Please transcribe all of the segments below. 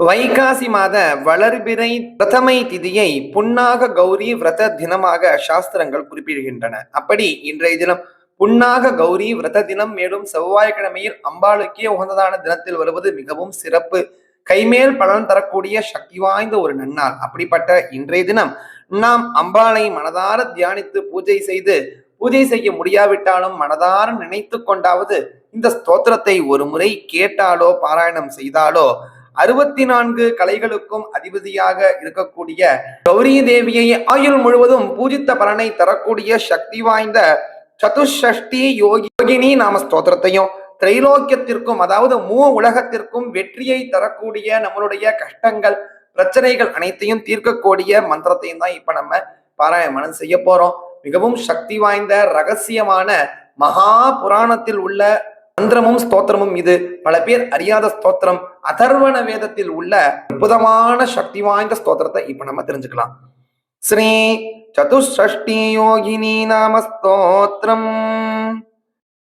வைகாசி மாத வளர்பிறை பிரதமை திதியை புன்னாக கௌரி விரத தினமாக சாஸ்திரங்கள் குறிப்பிடுகின்றன. அப்படி இன்றைய தினம் புன்னாக கௌரி விரத தினம் மேலும் செவ்வாய்க்கிழமையில் அம்பாளுக்கே உகந்ததான தினத்தில் வருவது மிகவும் சிறப்பு. கைமேல் பலன் தரக்கூடிய சக்தி வாய்ந்த ஒரு நன்னாள். அப்படிப்பட்ட இன்றைய தினம் நாம் அம்பாளை மனதார தியானித்து பூஜை செய்து பூஜை செய்ய முடியாவிட்டாலும் மனதார நினைத்து கொண்டாவது இந்த ஸ்தோத்திரத்தை ஒரு முறை கேட்டாலோ பாராயணம் செய்தாலோ அறுபத்தி நான்கு கலைகளுக்கும் அதிபதியாக இருக்கக்கூடிய கௌரி தேவியை ஆயுள் முழுவதும் பூஜித்த பலனை தரக்கூடிய சக்தி வாய்ந்த சதுஷ்டி யோகி யோகினி நாம ஸ்தோத்திரத்தையும் திரைலோக்கியத்திற்கும் அதாவது மூ உலகத்திற்கும் வெற்றியை தரக்கூடிய நம்மளுடைய கஷ்டங்கள் பிரச்சனைகள் அனைத்தையும் தீர்க்கக்கூடிய மந்திரத்தையும் தான் இப்ப நம்ம பாராயணம் செய்ய போறோம். மிகவும் சக்தி வாய்ந்த ரகசியமான மகா புராணத்தில் உள்ள மந்திரமும் ஸ்தோத்திரமும் இது. பல பேர் அறியாத ஸ்தோத்திரம். அதர்வண வேதத்தில் உள்ள அற்புதமான சக்தி வாய்ந்த ஸ்தோத்திரத்தை இப்ப நம்ம தெரிஞ்சுக்கலாம். ஸ்ரீ சதுஷ்டி யோகினி நாம ஸ்தோத்திரம்.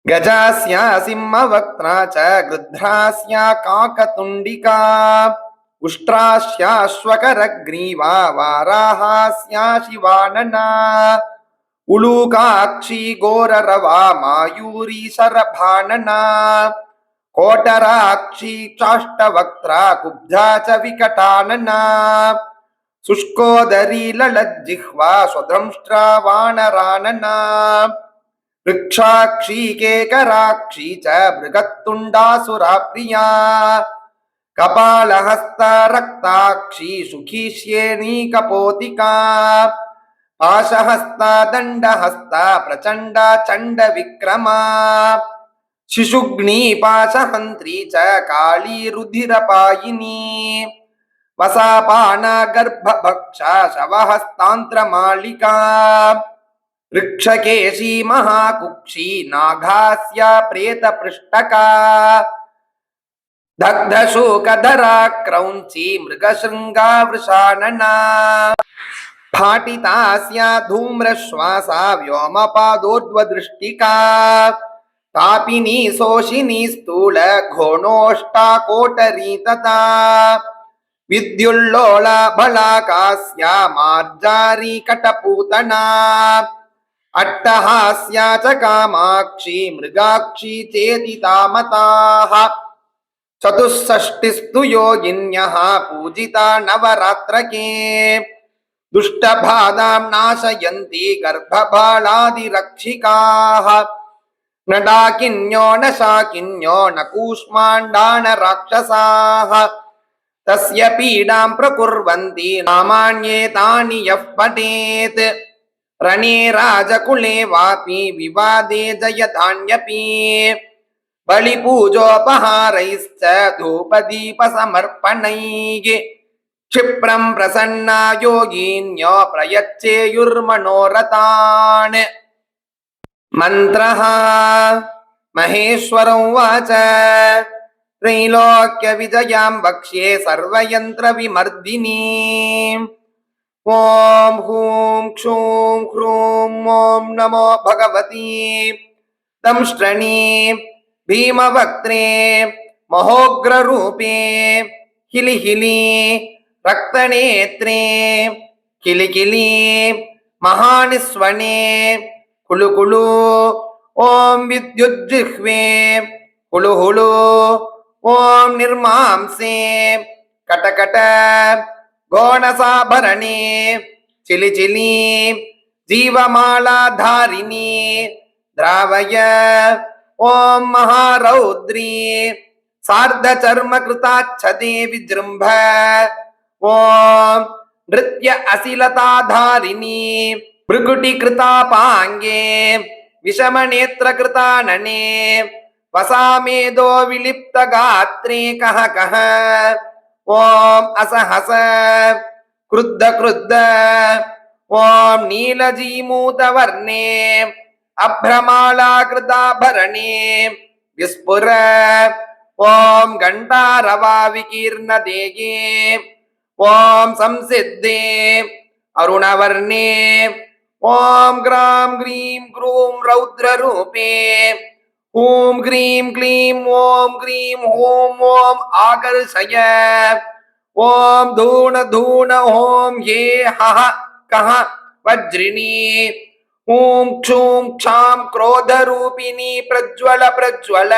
கஜாஸ்யா சிம்ம வக்ராச்ச கிருத்ராஸ்யா காக்கதுண்டிகா. உஷ்ட்ராஸ்யா அஸ்வகர கிரீவா வாராஹாஸ்யா சிவானனா. उलूकाक्षी घोररवा मायूरी शरभानना कोटराक्षी चाष्टवक्त्रा कुब्जा च विकटानना शुष्कोदरी ललज्जिह्वा स्वदंष्ट्रा वानरानना वृक्षाक्षी केकराक्षी च बृहत्तुण्डासुरा प्रिया कपालहस्ता रक्ताक्षी सुखीष्येणी कपोतिका पाशहस्ता दण्डहस्ता प्रचण्डा चण्डविक्रमा शिशुग्नी पाशहन्त्री च काली रुधिरपायिनी वसापाना गर्भभक्षा शवहस्तान्त्रमालिका वृक्षकेशी महाकुक्षी नागास्या प्रेतपृष्टका दग्धशोकधरा क्रौञ्ची मृगशृङ्गा वृषाणना फाटितास्या धूम्रश्वासा व्योमपादोर्ध्वदृष्टिका तापिनी शोषिनी स्थूल घोणोष्टा कोटरी तथा विद्युल्लोला बलाकास्या मार्जारी कटपूतना अट्टहास्या च कामाक्षी मृगाक्षी चेतिता मताः चतुष्षष्टिस्तु योगिन्यः पूजिता नवरात्रके दुष्टबाधां नाशयन्ति गर्भबालादिरक्षिकाः। न डाकिन्यो न शाकिन्यो न कूष्माण्डान राक्षसाः तस्य पीडां प्रकुर्वन्ति नामान्येतानि यः पठेत्। रणे राजकुले वापि विवादे जयधान्यपि। बलिपूजोपहारैश्च धूपदीपसमर्पणैः क्षिप्रं प्रसन्ना योगीन्यो प्रयच्चेयुर्मनोरथान् मन्त्रः महेश्वर उवाच त्रैलोक्यविजयां वक्ष्ये सर्वयन्त्रविमर्दिनी ॐ हूं क्षूं ह्रूं ॐ नमो भगवती दंष्ट्रणी भीमवक्त्रे महोग्ररूपे ரக்தநேத்ரே கிளிகிளி மகானிஸ்வனே குழு குழு ஓம் வித்யுஜிஹ்வே குழு குழு ஓம் நிர்மாம்சே கட்டகட கோணசாபரணே சிலி சிலி ஜீவமாலாதாரிணி திராவய ஓம் மகாரௌத்ரி சார்த சர்ம கிருதாச்சதே விஜிரும்ப द्रावय ॐ महारौद्री सार्धचर्मकृताच्छदे विजृम्भ ॐ नृत्य अशिलताधारिणी भृकुटिकृतापाङ्गे विषमनेत्रकृतानने वसामेदो विलिप्तगात्रे कः कः ॐ असहस क्रुद्ध क्रुद्ध ॐ नीलजीमूतवर्णे अभ्रमालाकृताभरणे विस्फुर ॐ घण्टारवाविकीर्णदेगे ॐ संसिद्धे अरुणवर्णे ॐ ग्रां ग्रीं ग्रूं रौद्ररूपे ॐ ग्रीं क्लीं ॐ ग्रीं ॐ ॐ आकर्षय ॐ धूण धूण ॐ ये हः कः वज्रिणी ॐ क्षूं क्षां क्रोधरूपिणी प्रज्वल प्रज्वल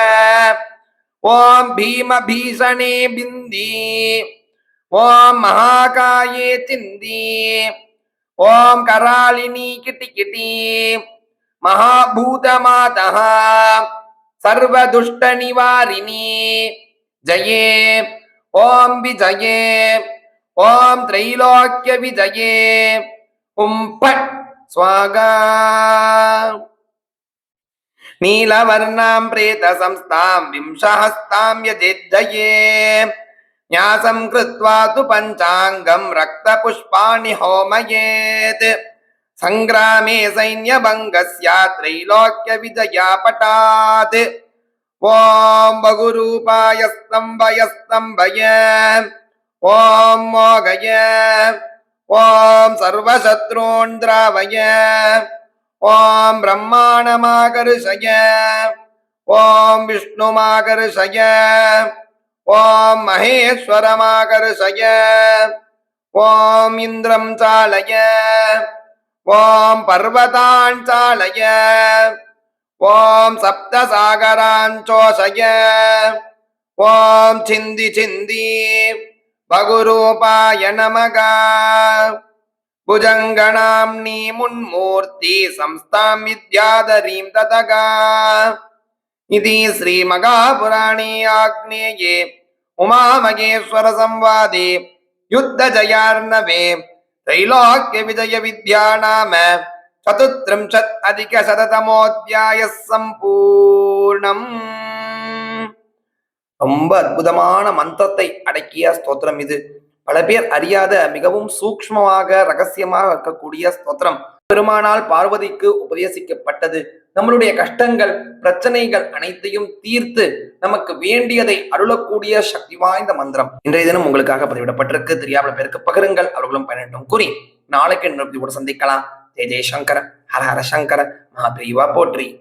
ॐ भीमभीषणे बिन्दी ஓம் மகாகாயே சிந்தி ஓம் கராளினி கிட்டி கிட்டி. மகாபூத மாதா சர்வதுஷ்ட நிவாரிணி ஜயே. ஓம் விஜயே. ஓம் திரைலோக்கிய விஜயே. உம் பட் ஸ்வாகா. நீலவர்ணாம் பிரேத சம்ஸ்தாம் விம்சஹஸ்தாம் யதேஜயே न्यासं कृत्वा तु पञ्चाङ्गं रक्तपुष्पाणि होमयेत् सङ्ग्रामे सैन्यभङ्गस्य त्रैलोक्यविजयापटात् ॐ बहुरूपाय स्तम्भय स्तम्भय ॐ मोघय ॐ सर्वशत्रून् द्रावय ॐ ब्रह्माणमाकर्षय ॐ विष्णुमाकर्षय ॐ महेश्वरमाकर्षय ॐ इन्द्रं चालय ॐ पर्वतान् चालय ॐ सप्तसागरान् चोषय ॐ छिन्दि छिन्दि भगुरूपाय नमः भुजङ्गणाम्नि मुन्मूर्ति संस्थां विद्याधरीं ततगा इति श्रीमहापुराणे आग्नेये उमामहेश्वरसंवादे युद्धजयार्णवे त्रैलोक्यविजयविद्या नाम चतुस्त्रिंशत् अधिकशततमोऽध्यायः சம்பூர்ணம் ரொம்ப அற்புதமான மந்திரத்தை அடக்கிய ஸ்தோத்திரம் இது பல பேர் அறியாத மிகவும் சூக்ஷ்மமாக ரகசியமாக இருக்கக்கூடிய ஸ்தோத்திரம் பெருமானால் பார்வதிக்கு உபதேசிக்கப்பட்டது. நம்மளுடைய கஷ்டங்கள் பிரச்சனைகள் அனைத்தையும் தீர்த்து நமக்கு வேண்டியதை அருளக்கூடிய சக்தி வாய்ந்த மந்திரம். இன்றைய தினம் உங்களுக்காக பதிவிடப்பட்டிருக்கு. தெரியாமல பேருக்கு பகிருங்கள். அவர்களும் பயனட்டும் கூறி நாளைக்கு நிறுத்தி கூட சந்திக்கலாம் ஜெஜே சங்கர ஹர ஹர சங்கர மகாபிரிவா போற்றி.